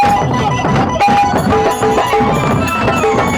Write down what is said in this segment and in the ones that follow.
Thank you.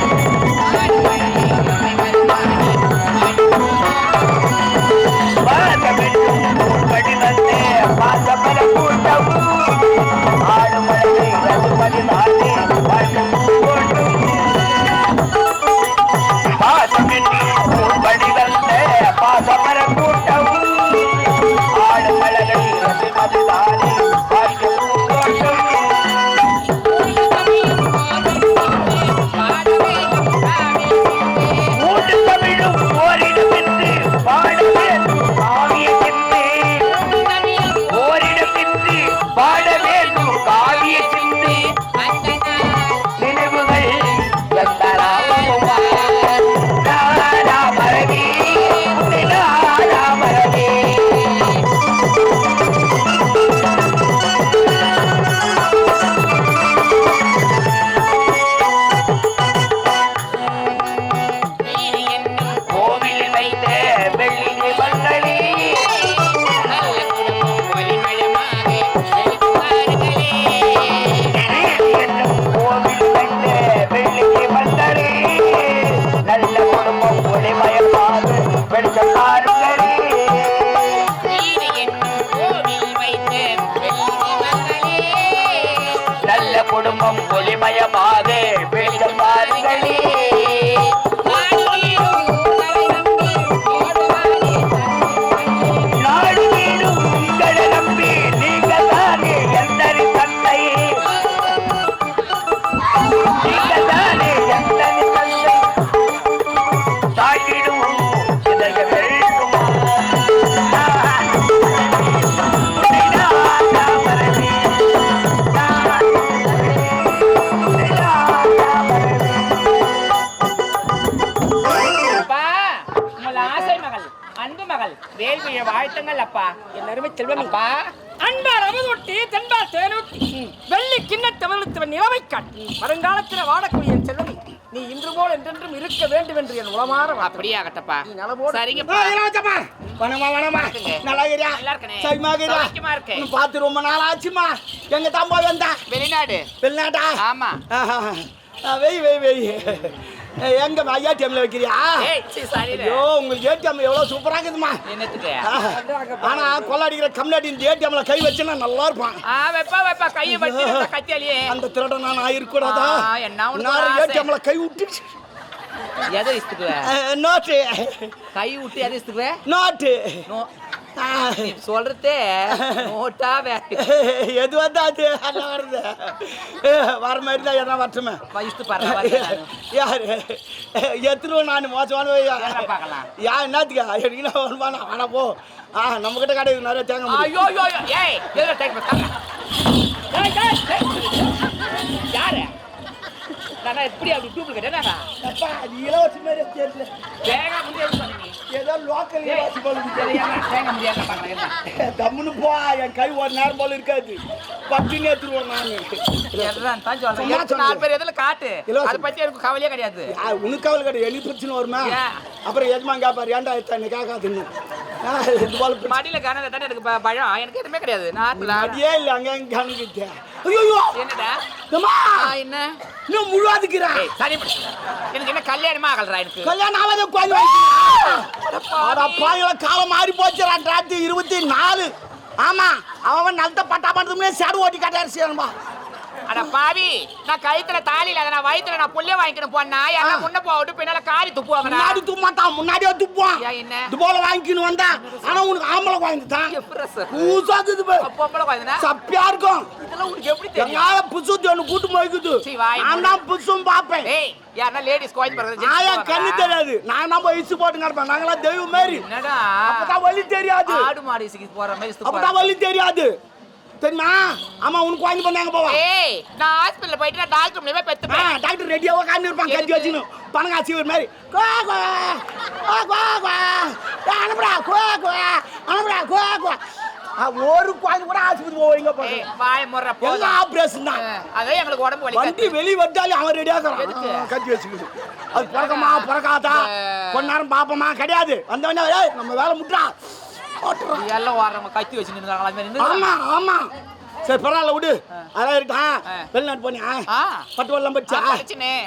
ஒளிமயமாக பெரிய பாருங்களே வேள்விய வாழ்த்துங்கள் அப்பா. எல்லாருமே செல்வம். அப்பா. அன்பார் அவதொட்டி தென்பால் தேனூட்டி வெள்ளி கிண்ணத் தமிழ்த்தவன் நிலவை காட்டி வருங்காலத்தில் வாழக்கூடிய என் செல்வமி நீ இன்று போல் என்றென்றும் இருக்க வேண்டும் என்று என் உளமாற. அப்படியே ஆகட்டப்பா நீ நலமோடு சரிங்கப்பா. வனமா வனமா. நல்லா இருக்கிறியா. சைமா இருக்கிறியா பார்த்து ரொம்ப நாள் ஆச்சுமா எங்க தான் போய் வந்தா? வெளிநாடு. வெளிநாட்டா? ஆமா. வெய் வெய் வெய். எங்க ஏடிஎம்ல வைக்கிறியா? ஐயோ உங்களுக்கு ஏடிஎம் எவ்வளவு சூப்பரா இருக்குதுமா. ஆனா கொள்ளாடிக்கிற கம்யூனிட்டி இந்த ஏடிஎம்ல கை வச்சுனா நல்லா இருப்பான். வெப்பா வெப்பா கையை வச்சு கத்தியாலியே. அந்த திருடன் நான் ஆயிருக்கூடாதா நான்? ஏடிஎம்ல கை விட்டு எதை இஸ்துக்குவ நோட்டு கை விட்டு எதை இஸ்துக்குவ நோட்டு சொல்றதே நோட்டா எது வந்தா அது? அல்ல வருது. வர மாதிரி தான் எதனா வரட்டுமே? இஸ்து பாருங்க யாரு? எத்தனை நான் மோசமான? யா என்னத்துக்கா? எடுக்கணும் வருமானம் ஆனா போ. ஆ நம்ம கிட்ட கடை நிறைய தேங்க. ஐயோ ஐயோ. ஏய். யாரு? நான் எப்படி அப்படி டூப்ளிகேட் என்னடா? அப்பா, அது இலவச மாதிரி தேங்காய் பண்ணி ஏதோ லோக்கல் தம்முன்னு போ என் கை ஒரு நேரம் போல இருக்காது. பட்டினி எடுத்துருவேன் நான். நாலு. பேர் எதுல காட்டு. அதை பத்தி எனக்கு கவலையே கிடையாது. உனக்கு கவலை கிடையாது. எனக்கு பிரச்சனை வருமா? அப்புறம் கேப்பாரு ஏன்டா எத்தனை கேட்காதுன்னு. மடியில கனத தானே எனக்கு ப- பயம். எனக்கு எதுவுமே கிடையாது. நாட்டுல அடியே இல்லை அங்க ஐயோ என்னடா? என்ன? இன்னும் முழுவாதுக்கிறா. ஏய் சரி எனக்கு என்ன கல்யாணமா ஆகலடா எனக்கு. கல்யாணம் ஆகாத பாயல காலம் மாறி போச்சு ரெண்டாயிரத்தி இருபத்தி நாலு. ஆமா அவன் நல்ல பட்டா பண்ணுறதுமே சேடு ஓட்டி காட்டாரு செய்யணும்பா அட பாவி நான் கழுத்துல தாலி இல்லாத நான் வயித்துல நான் புள்ளைய வாங்கிக்கணும் போனா எல்லாம் முன்ன போட்டு பின்னால காரி துப்புவாங்கடா. முன்னாடி துப்பாட்டான் முன்னாடியே துப்புவான் என்ன? இது போல வாங்கிக்கணும் வந்தா ஆனா உனக்கு ஆம்பளை சார் பூசாக்குது பாரு. பொம்பளை குழந்தை சப்பியா இருக்கும். இதெல்லாம் உனக்கு எப்படி தெரியும்? புசுத்தி ஒன்று கூட்டு போய்க்குது. நான் தான் புதுசும் பார்ப்பேன். ஏய் யாருன்னா லேடிஸ் கோயில் பிறகு ஆயா கண்ணு தெரியாது? நான் நம்ம இசு போட்டு கிடப்பேன். நாங்களாம் தெய்வம் மாரி. என்னடா? அப்பதான் வழி தெரியாது. ஆடு மாடு இசுக்கு போற மாதிரி அப்பதான் வழி தெரியாது. தெரியுமா? ஆமா உனக்கு வாங்கி பண்ணாங்க போவா. ஏய் நான் ஹாஸ்பிடல்ல போயிட்டு நான் டாக்டர் மூலியமா ஆ, பெத்துப்பேன் டாக்டர் ரெடியா உட்காந்து இருப்பான் கஞ்சி வச்சுன்னு. பணங்கா சீவர் மாதிரி குவா, குவா, குவா, குவா. ஏய், அனுப்புடா குவா, குவா, அனுப்புடா குவா. ஆ, ஒரு குழந்தை கூட ஆஸ்பத்திரி போவீங்க வாய முற போதும். ஆபரேஷன் தான்? அதே எங்களுக்கு உடம்பு வண்டி வலிக்காது வெளியே வந்தாலும் அவன் ரெடியா எதுக்கு? இருக்கிறான் கஞ்சி வச்சுக்கிட்டு. அது பிறக்கமா பிறக்காதா? கொஞ்ச நேரம் பாப்போமா? கிடையாது. வந்தவனே நம்ம வேலை முட்டா எல்லாம் ஓடுறவங்க கத்தி வச்சு மாதிரி ஆமா ஆமா. சரி பரவாயில்ல விடு. அதான் இருக்கா ஆ. வெளிநாட்டு போனியா? பட்டு வெள்ளம் படிச்சா.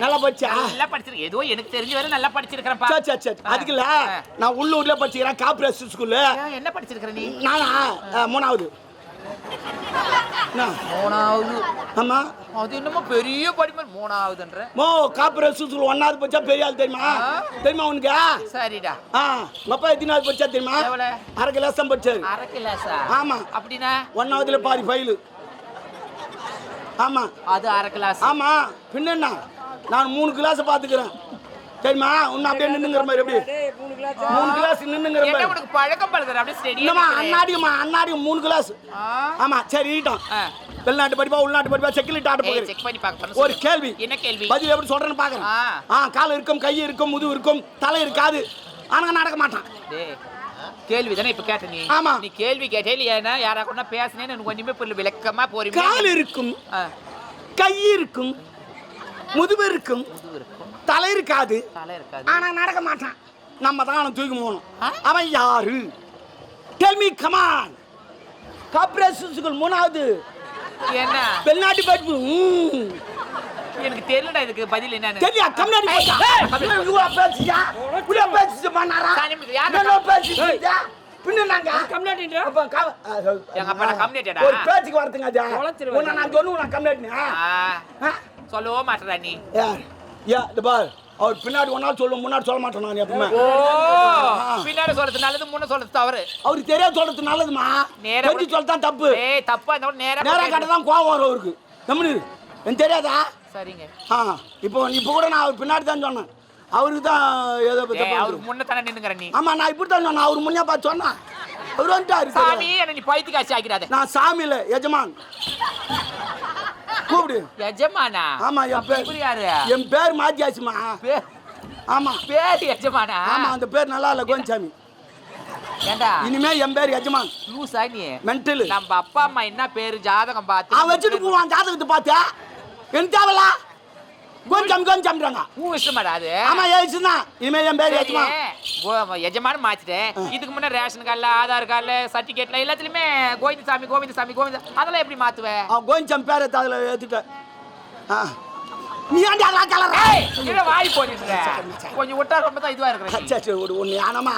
நல்லா படிச்சா நல்லா படிச்சிருக்கேன் ஏதோ எனக்கு தெரிஞ்ச வரை நல்லா படிச்சிருக்கிறேன்ப்பா சரி சரி சரி. அதுக்கு இல்ல. ஆ. நான் உள்ளூர்ல படிச்சுக்கிறேன் காப்பரேஷன் ஸ்கூல்ல என்ன படிச்சிருக்கிற நீ? நானா? மூணாவது? மூணாவது. ஆமா. அது என்னமோ பெரிய படிப்பு மூணாவதுன்ற. மோ காப்பரேஷன் ஸ்கூல் ஒன்னாவது படிச்சா பெரிய ஆள் தெரியுமா. தெரியுமா உனக்கு? சரிடா. ஆ அப்பா எத்தனாவது படிச்சா தெரியுமா? அரை கிளாஸ் படிச்சாரு. அரை கிளாஸா? ஆமா. அப்படின்னா? ஒன்னாவதுல பாதி ஃபைலு. ஆமா. அது அரை கிளாஸ். ஆமா. பின்ன நான் மூணு கிளாஸ் பாத்துக்கிறேன் தெரியுமா? உன்ன அப்படியே நின்னுங்கிற மாதிரி எப்படி? மூணு கிளாஸ் நின்னுங்கிற என்ன மாதிரி. உனக்கு பழக்கம் பழகுற அப்படியே ஸ்டெடியா இல்லம்மா அண்ணாடிமா அண்ணாடி மூணு கிளாஸ். ஆமா சரி ஈட்டம் வெளிநாட்டு படிப்பா உள்நாட்டு படிப்பா செக்கிலிட்டு ஆட்ட ஏய் போகிறேன் செக் பண்ணி பார்க்க ஒரு கேள்வி. என்ன கேள்வி? பதில் எப்படி சொல்றேன்னு பாக்குறேன் ஆ. கால் இருக்கும் கை இருக்கும் முதுகு இருக்கும் தலை இருக்காது. ஆனா நடக்க மாட்டான். கேள்வி தானே இப்ப கேட்ட நீ? ஆமா. நீ கேள்வி கேட்டே இல்லையா யாரா கூட பேசுனேன்னு எனக்கு ஒண்ணுமே புரியல. விளக்கமா போறீங்க கால் இருக்கும் கை இருக்கும் முதுகு இருக்கும் தலை இருக்காது. ஆனா நடக்க மாட்டான். நம்ம தான் அவனை தூக்கி போகணும்? அவன் யாரு? Tell me come on corporation school மூணாவது. என்ன? வெளிநாட்டு படிப்பு. எனக்கு தெரியலடா இதுக்கு பதில் என்னன்னு. தெரியா? கம்னாடி போச்சா? இவ்வளோ பேசியா இவ்வளோ பேசிச்சு பண்ணாரா? இவ்வளோ பேசிச்சு பின்ன நாங்க கம்னாட்டின்ற அப்ப எங்க அப்பா நான் ஒரு பேச்சுக்கு வரதுங்க. உன்னை நான் சொன்னு நான் கம்னாட்டினா சொல்லவோ மாட்டடா நீ. யா இந்த பார். அவர் பின்னாடி ஒரு நாள் சொல்லுவோம் முன்னாடி சொல்ல மாட்டேன் நான் எப்பவுமே ஓ பின்னாடி சொல்றது நல்லது முன்ன சொல்றது தவறு. அவருக்கு தெரியாது சொல்றது நல்லதுமா நேரா சொல்லத்தான் தப்பு. ஏய் தப்பா இந்த நேரா நேரா கட்ட தான் கோவம் வரும் அவருக்கு. தமிழ் எனக்கு தெரியாதா? சரிங்க. ஆ இப்போ இப்போ கூட நான் அவர் பின்னாடி தான் சொன்னேன். அவருக்கு தான் ஏதோ அவருக்கு முன்ன தானே நின்னுங்கற நீ. ஆமா நான் இப்படி தான் சொன்னேன். அவர் முன்னே பார்த்து சொன்னேன் அவர் வந்துட்டாரு. சாமி என்ன நீ பைத்து காட்சி ஆக்கிறாத நான் சாமி இல்ல எஜமான். கூப்பிடு. எஜமானா? ஆமா என் பேர் யாரு? என் பேர் மாத்தியாச்சுமா ஆமா. பேர் எஜமானா? ஆமா அந்த பேர் நல்லா இல்ல கோவிந்தசாமி. ஏண்டா? இனிமே என் பேர் எஜமான். லூசா நீ? மென்டல். நம்ம அப்பா அம்மா என்ன பேரு ஜாதகம் பார்த்து அவன் வச்சுட்டு போவான் ஜாதகத்தை பார்த்தா. எனக்கு தேவையில்ல. கோவிந்தசாமி கோவிந்தசாமிறாங்க உன் இஷ்டமாடா அது ஆமா ஏசுனா இனிமே என் பேர் சரி, எஜமான் மாத்திட்டேன் இதுக்கு முன்ன ரேஷன் கார்டுல ஆதார் கார்டுல சர்டிபிகேட்ல எல்லாத்துலயுமே கோவிந்தசாமி கோவிந்தசாமி கோவிந்த அதெல்லாம் எப்படி மாத்துவ? அவன் கோவிந்தசாமி பேரை அதில் ஏத்துட்டேன். நீ ஏன்டா அதெல்லாம் கலர வாய் போட்டுட்டு கொஞ்சம் விட்டா ரொம்ப தான் இதுவா இருக்கிறேன் சரி ஒரு ஒன்று ஆனமா?